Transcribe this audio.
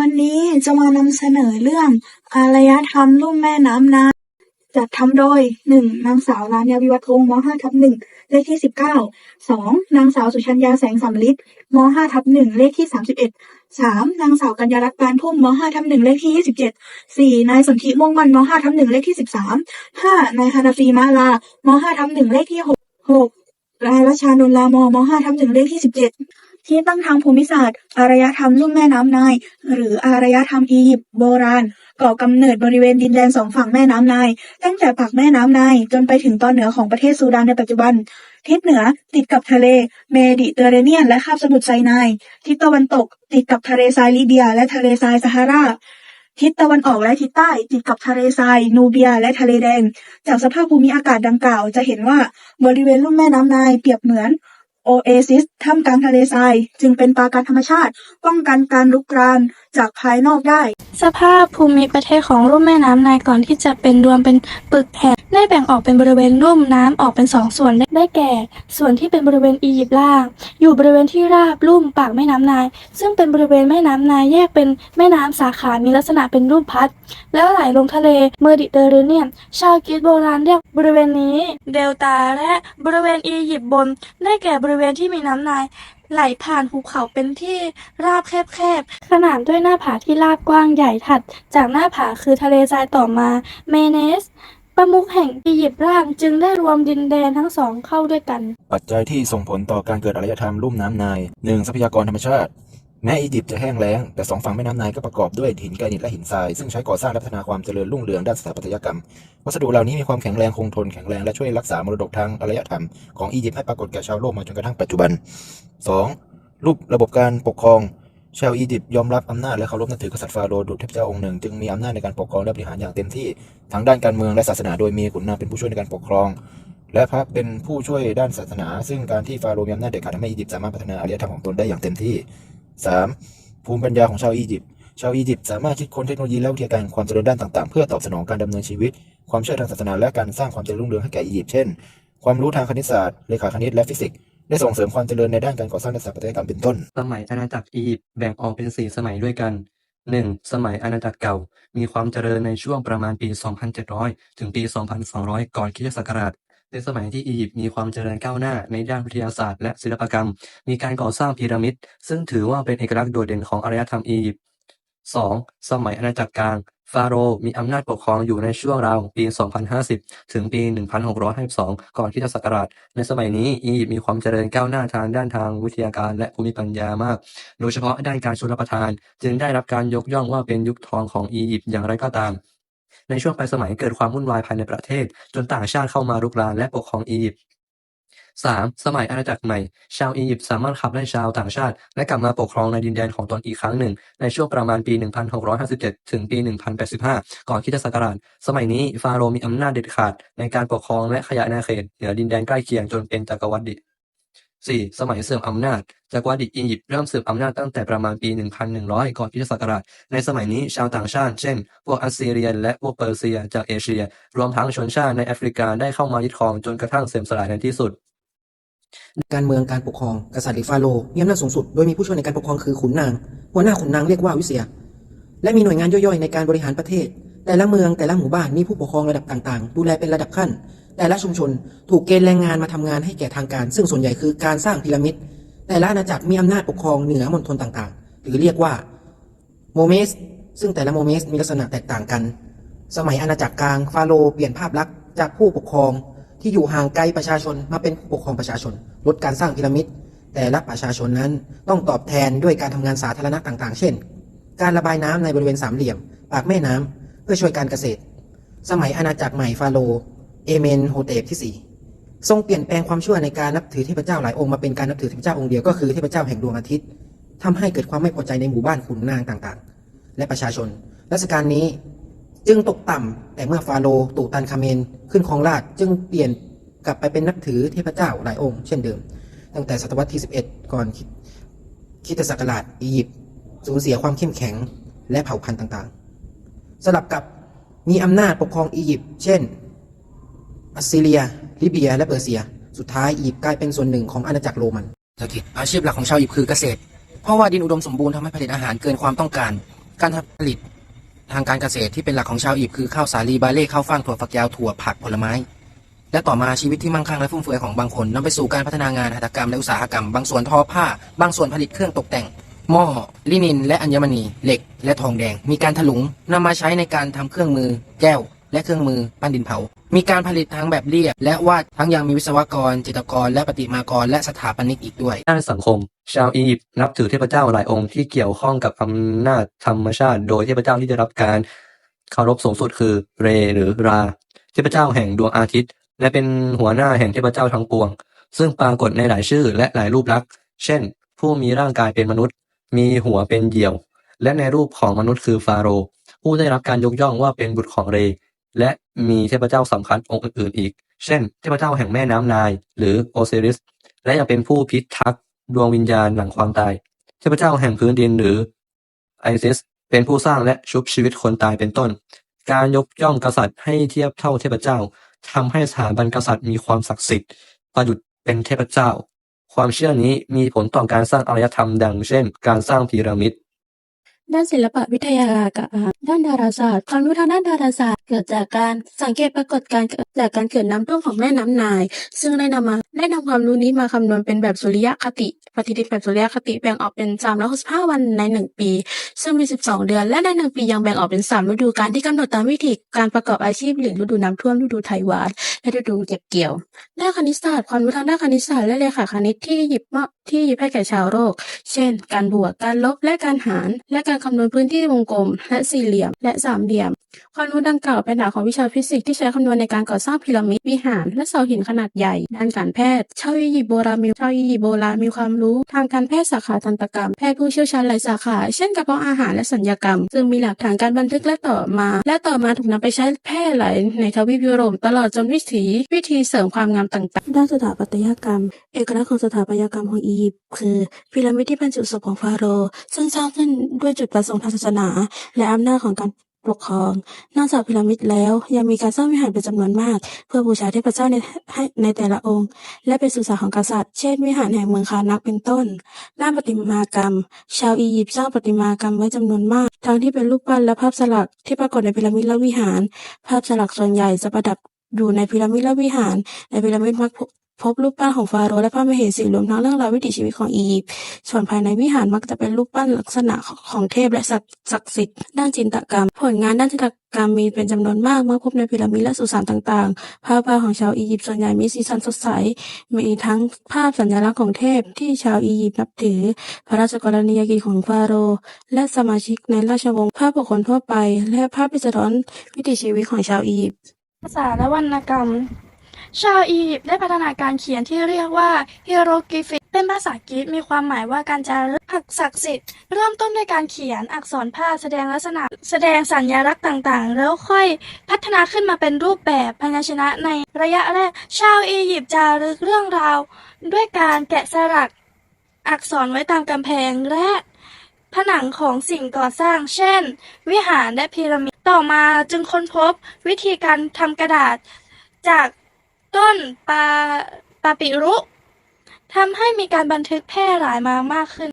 วันนี้จะมานำเสนอเรื่องอารยธรรมลุ่มแม่น้ำนาจัดทำโดย 1. นางสาวลาญาวิวัฒน์วงศ์ม .5 ทับ1เลขที่ 19 2. นางสาวสุชัญญาแสงสำลิดม .5 ทับ1เลขที่ 31 3. นางสาวกัญญารัตน์ปานพุ่มม .5 ทับ1เลขที่ 27 4. นายสนธิม่วงมันม .5 ทับ1เลขที่ 13 5. นายฮานาฟีมาลาม5ทับ1เลขที่ 6 6. นายรัชานนลามอม .5 ทับ1เลขที่ 17 ที่ตั้งทางภูมิศาสตร์ อารยธรรมลุ่มแม่น้ำไนายหรืออารยธรรมอียิปต์โบราณก่อกำเนิดบริเวณดินแดนสองฝั่งแม่น้ำไนายตั้งแต่ปากแม่น้ำไนายจนไปถึงตอนเหนือของประเทศซูดานในปัจจุบัน ทิศเหนือติดกับทะเลเมดิเตอร์เรเนียน และคาบสมุทรไซนายทิศตะวันตก ติดกับทะเลทรายลิเบีย และทะเลทรายซาฮาราทิศตะวันออกและทิศใต้ติดกับทะเลทราย นูเบีย และทะเลแดง จากสภาพภูมิอากาศดังกล่าว จะเห็นว่าบริเวณลุ่มแม่น้ำไนายเปรียบเหมือน โอเอซิสท่ามกลางทะเลทราย จึงเป็นปราการธรรมชาติ ป้องกันการลุกรานจากภายนอกได้ สภาพภูมิประเทศของลุ่มแม่น้ำนายก่อนที่จะเป็นรวมเป็นปึกแผ่นได้แบ่งออกเป็นบริเวณลุ่มน้ำออกเป็นสองส่วนได้แก่ ส่วนที่เป็นบริเวณอียิปต์ล่าง อยู่บริเวณที่ราบลุ่มปากแม่น้ำไนาย ซึ่งเป็นบริเวณแม่น้ำไนายแยกเป็นแม่น้ำสาขามีลักษณะเป็นรูปพัด แล้วไหลลงทะเลเมอร์ดิเตอร์เรเนียน ชาวกรีกโบราณเรียกบริเวณนี้ เดลตาและบริเวณอียิปต์บน ได้แก่บริเวณที่มีน้ำไนาย ไหลผ่านภูเขาเป็นที่ราบแคบๆ ขนานด้วยหน้าผาที่ราบกว้างใหญ่ถัด จากหน้าผาคือทะเลทรายต่อมาเมเนส ประมุขแห่งอียิปต์ร่างจึงได้รวมดินแดนทั้งสองเข้าด้วยกัน ปัจจัยที่ส่งผลต่อการเกิดอารยธรรมลุ่มน้ำไนายหนึ่งทรัพยากรธรรมชาติ แม้อียิปต์จะแห้งแล้ง แต่สองฝั่งแม่น้ำไนายก็ประกอบด้วยหินแกรนิตและหินทราย ซึ่งใช้ก่อสร้างและพัฒนาความเจริญรุ่งเรืองด้านสถาปัตยกรรม วัสดุเหล่านี้มีความแข็งแรงคงทนแข็งแรงและช่วยรักษามรดกทางอารยธรรมของอียิปต์ให้ปรากฏแก่ชาวโลกมาจนกระทั่งปัจจุบัน 2. รูประบบการปกครองชาวอียิปต์ยอมรับอำนาจและเคารพนับถือกษัตริย์ฟาโรห์ดุจเทพเจ้าองค์หนึ่ง จึงมีอำนาจในการปกครองและบริหารอย่างเต็มที่ทั้งด้านการเมืองและศาสนาโดยมีขุนนางเป็นผู้ช่วยในการปกครอง และพระเป็นผู้ช่วยด้านศาสนา ซึ่งการที่ฟาโรห์มีอำนาจเด็ดขาดทำให้อียิปต์สามารถพัฒนาอารยธรรมของตนได้อย่างเต็มที่ 3. ภูมิปัญญาของชาวอียิปต์ชาวอียิปต์สามารถคิดค้นเทคโนโลยีและวิทยาการความเจริญด้านต่างๆ เพื่อตอบสนองการดำเนินชีวิต ความเชื่อทางศาสนาและการสร้างความเจริญรุ่งเรืองให้แก่อียิปต์เช่น ความรู้ทางคณิตศาสตร์เลขาคณิตและฟิสิกส์ได้ส่งเสริมความเจริญในด้านการก่อสร้างและสถาปัตยกรรมเป็นต้น สมัยอาณาจักรอียิปต์แบ่งออกเป็นสี่สมัยด้วยกัน 1. สมัยอาณาจักรเก่า มีความเจริญในช่วงประมาณปี 2,700 ถึงปี 2,200 ก่อนคริสตศักราช ในสมัยที่อียิปต์มีความเจริญก้าวหน้าในด้านวิทยาศาสตร์และศิลปกรรม มีการก่อสร้างพีระมิด ซึ่งถือว่าเป็นเอกลักษณ์โดดเด่นของอารยธรรมอียิปต์ 2. สมัยอาณาจักรกลาง ฟาโรห์มีอำนาจปกครองอยู่ในช่วงราวปี 2050 ถึงปี 1652 ก่อนคริสตศักราช ในสมัยนี้อียิปต์มีความเจริญก้าวหน้าทางด้านทางวิทยาการและภูมิปัญญามาก โดยเฉพาะด้านการชลประทาน จึงได้รับการยกย่องว่าเป็นยุคทองของอียิปต์อย่างไรก็ตาม ในช่วงปลายสมัยเกิดความวุ่นวายภายในประเทศ จนต่างชาติเข้ามารุกรานและปกครองอียิปต์ 3. สมัยอาณาจักรใหม่ ชาวอียิปต์สามารถขับไล่ชาวต่างชาติ และกลับมาปกครองในดินแดนของตนอีกครั้งหนึ่ง ในช่วงประมาณปี 1657 ถึงปี 1085 ก่อนคริสตศักราช สมัยนี้ฟาโรห์มีอำนาจเด็ดขาดในการปกครองและขยายอาณาเขตเหนือดินแดนใกล้เคียงจนเป็นจักรวรรดิ 4. สมัยเสื่อมอำนาจจักวรรดิอียิปต์เริ่มเสื่อมอำนาจตั้งแต่ประมาณปี 1100 ก่อนคริสตศักราช ในสมัยนี้ชาวต่างชาติ เช่น พวกอัสซีเรียน และพวกเปอร์เซีย จากเอเชีย รวมทั้งชนชาติในแอฟริกาได้เข้ามายึดครองจนกระทั่งเสื่อมสลายในที่สุด การเมืองการปกครอง กษัตริย์หรือฟาโรห์มีอำนาจสูงสุด โดยมีผู้ช่วยในการปกครองคือขุนนาง หัวหน้าขุนนางเรียกว่าวิเซีย และมีหน่วยงานย่อยๆ ในการบริหารประเทศ แต่ละเมืองแต่ละหมู่บ้านมีผู้ปกครองระดับต่างๆ ดูแลเป็นระดับขั้น แต่ละชุมชนถูกเกณฑ์แรงงานมาทำงานให้แก่ทางการ ซึ่งส่วนใหญ่คือการสร้างพีระมิด แต่ละอาณาจักรมีอำนาจปกครองเหนือมณฑลต่างๆ หรือเรียกว่าโมเมส ซึ่งแต่ละโมเมสมีลักษณะแตกต่างกัน สมัยอาณาจักรกลางฟาโรเปลี่ยนภาพลักษณ์จากผู้ปกครองที่อยู่ห่างไกลประชาชนมาเป็นผู้ปกครองประชาชน ลดการสร้างพีระมิด แต่ละประชาชนนั้นต้องตอบแทนด้วยการทำงานสาธารณะต่างๆ เช่น การระบายน้ำในบริเวณสามเหลี่ยม ปากแม่น้ำเพื่อช่วยการเกษตร สมัยอาณาจักรใหม่ฟาโร เอเมนโฮเตปที่สี่ทรงเปลี่ยนแปลงความเชื่อในการนับถือเทพเจ้าหลายองค์มาเป็นการนับถือเทพเจ้าองค์เดียวก็คือเทพเจ้าแห่งดวงอาทิตย์ทำให้เกิดความไม่พอใจในหมู่บ้านขุนนางต่างๆ และประชาชนรัชกาลนี้จึงตกต่ำแต่เมื่อฟาโรห์ตูตันคาเมน ขึ้นครองราชจึงเปลี่ยนกลับไปเป็นนับถือเทพเจ้าหลายองค์เช่นเดิม ตั้งแต่ศตวรรษที่ 11 ก่อนคริสตศักราชอียิปต์สูญเสียความเข้มแข็งและเผ่าพันธุ์ต่างๆ สลับกับมีอำนาจปกครองอียิปต์เช่น อัสซีเรีย ลิเบีย และเปอร์เซีย สุดท้ายอียิปต์กลายเป็นส่วนหนึ่งของอาณาจักรโรมันเศรษฐกิจอาชีพหลักของชาวอียิปต์คือเกษตร เพราะว่าดินอุดมสมบูรณ์ทำให้ผลิตอาหารเกินความต้องการ การผลิตทางการเกษตรที่เป็นหลักของชาวอียิปต์คือข้าวสาลีบาเล่ข้าวฟ่างถั่วฝักยาวถั่วผักผลไม้ และต่อมาชีวิตที่มั่งคั่งและฟุ่มเฟือยของบางคนนำไปสู่การพัฒนางานหัตถกรรมและอุตสาหกรรม บางส่วนทอผ้า บางส่วนผลิตเครื่องตกแต่ง หม้อลินิน และอัญมณี เหล็ก และทองแดง มีการถลุงนำมาใช้ในการทำเครื่องมือ แก้ว และเครื่องมือปั้นดินเผา มีการผลิตทั้งแบบเรียบ และวาดทั้งยังมีวิศวกร จิตรกร และประติมากร และสถาปนิกอีกด้วย ด้านสังคม ชาวอียิปต์นับถือเทพเจ้าหลายองค์ที่เกี่ยวข้องกับอำนาจธรรมชาติ โดยเทพเจ้าที่ได้รับการเคารพสูงสุดคือเรหรือรา เทพเจ้าแห่งดวงอาทิตย์ และเป็นหัวหน้าแห่งเทพเจ้าทั้งปวง ซึ่งปรากฏในหลายชื่อและหลายรูปลักษณ์ เช่น ผู้มีร่างกายเป็นมนุษย์ มีหัวเป็นเหยี่ยว และในรูปของมนุษย์คือฟาโรห์ผู้ได้รับการยกย่องว่าเป็นบุตรของเร และมีเทพเจ้าสำคัญองค์อื่นๆอีก เช่น เทพเจ้าแห่งแม่น้ำนาย หรือโอซิริส และยังเป็นผู้พิทักษ์ดวงวิญญาณหลังความตาย เทพเจ้าแห่งพื้นดินหรือไอซิส เป็นผู้สร้างและชุบชีวิตคนตายเป็นต้น การยกย่องกษัตริย์ให้เทียบเท่าเทพเจ้าทำให้สถาบันกษัตริย์มีความศักดิ์สิทธิ์ประดุจเป็นเทพเจ้า ความเชื่อนี้มีผลต่อการสร้างอารยธรรมดังเช่น การสร้างพีระมิด ด้านศิลปวิทยากับด้านดาราศาสตร์ ความรู้ทางด้านดาราศาสตร์ เกิดจากการสังเกตปรากฏการณ์จากการเกิดน้ำท่วมของแม่น้ำนายซึ่งได้นำมา ได้นำความรู้นี้มาคำนวณเป็นแบบสุริยคติ ปฏิทินแบบสุริยคติแบ่งออกเป็น 365 วันใน 1 ปี ซึ่งมี 12 เดือน และใน 1 ปียังแบ่งออกเป็น 3 ฤดูกาลที่กำหนดตามวิธีการประกอบอาชีพหรือฤดูน้ำท่วมฤดูไถหวานและฤดูเก็บเกี่ยวด้านคณิตศาสตร์ความรู้ทางด้านคณิตศาสตร์และเลขาคณิตที่หยิบมาที่หยิบให้แก่ชาวโลกเช่น การบวก การลบ และการหาร และการคำนวณพื้นที่วงกลม และสี่เหลี่ยม และสามเหลี่ยม ความรู้ดังกล่าวเป็นหลักของวิชาฟิสิกส์ที่ใช้คำนวณในการก่อสร้างพีระมิดวิหาร และเสาหินขนาดใหญ่ ด้านการแพทย์ชาวอียิปต์โบราณมีชาวอียิปต์โบราณมีความรู้ ทางการแพทย์สาขาทันตกรรม แพทย์ผู้เชี่ยวชาญหลายสาขา เช่นกระเพาะอาหารและสัญญกรรม ซึ่งมีหลักฐานการบันทึกและต่อมา และต่อมาถูกนำไปใช้แพร่หลายในทวีปยุโรปตลอดจนวิถีวิธีเสริมความงามต่างๆ ด้านสถาปัตยกรรม เอกลักษณ์ของสถาปัตยกรรมของอียิปต์คือพีระมิดที่บรรจุศพของฟาโรห์ซึ่งสร้างขึ้นด้วยจุดประสงค์ทางศาสนา และอำนาจของการ ปกครอง นอกจากพีระมิดแล้ว ยังมีการสร้างวิหารเป็นจำนวนมาก เพื่อบูชาเทพเจ้าในให้ในแต่ละองค์ และเป็นสุสานของกษัตริย์ เช่น วิหารแห่งเมืองคานักเป็นต้นด้านประติมากรรม ชาวอียิปต์สร้างประติมากรรมไว้จำนวนมาก ทั้งที่เป็นรูปปั้นและภาพสลักที่ปรากฏในพีระมิดและวิหาร ภาพสลักส่วนใหญ่จะประดับอยู่ในพีระมิดและวิหาร ในพีระมิดมัก พบรูปปั้นของฟาโรห์และพระมเหสีรวมทั้งเรื่องราววิถีชีวิตของอียิปต์ส่วนภายในวิหารมักจะเป็นรูปปั้นลักษณะของเทพและศักดิ์ศักดิ์สิทธิ์ด้านจินตกรรม ผลงานด้านจินตกรรมมีเป็นจำนวนมากมักพบในพีระมิดและสุสานต่างๆ ภาพวาดของชาวอียิปต์ส่วนใหญ่มีสีสันสดใส มีทั้งภาพสัญลักษณ์ของเทพที่ชาวอียิปต์นับถือ พระราชกรณียกิจของฟาโรห์และสมาชิกในราชวงศ์ภาพบุคคลทั่วไป และภาพที่สะท้อนวิถีชีวิตของชาวอียิปต์ภาษาและวรรณกรรม ชาวอียิปต์ได้พัฒนาการเขียนที่เรียกว่าฮีโรกริฟิกเป็นภาษากรีกมีความหมายว่าการจารึกอักศักดิ์สิทธิ์เริ่มต้นด้วยการเขียนอักษรภาพแสดงลักษณะ แสดงสัญลักษณ์ต่างๆ แล้วค่อยพัฒนาขึ้นมาเป็นรูปแบบพยัญชนะในระยะแรก ชาวอียิปต์จารึกเรื่องราว ด้วยการแกะสลักอักษรไว้ตามกำแพงและผนังของสิ่งก่อสร้าง เช่น วิหารและพีระมิด ต่อมาจึงค้นพบวิธีการทำกระดาษจาก ต้นปาปาปิรุทำให้มีการบันทึกแพร่หลายมามากขึ้น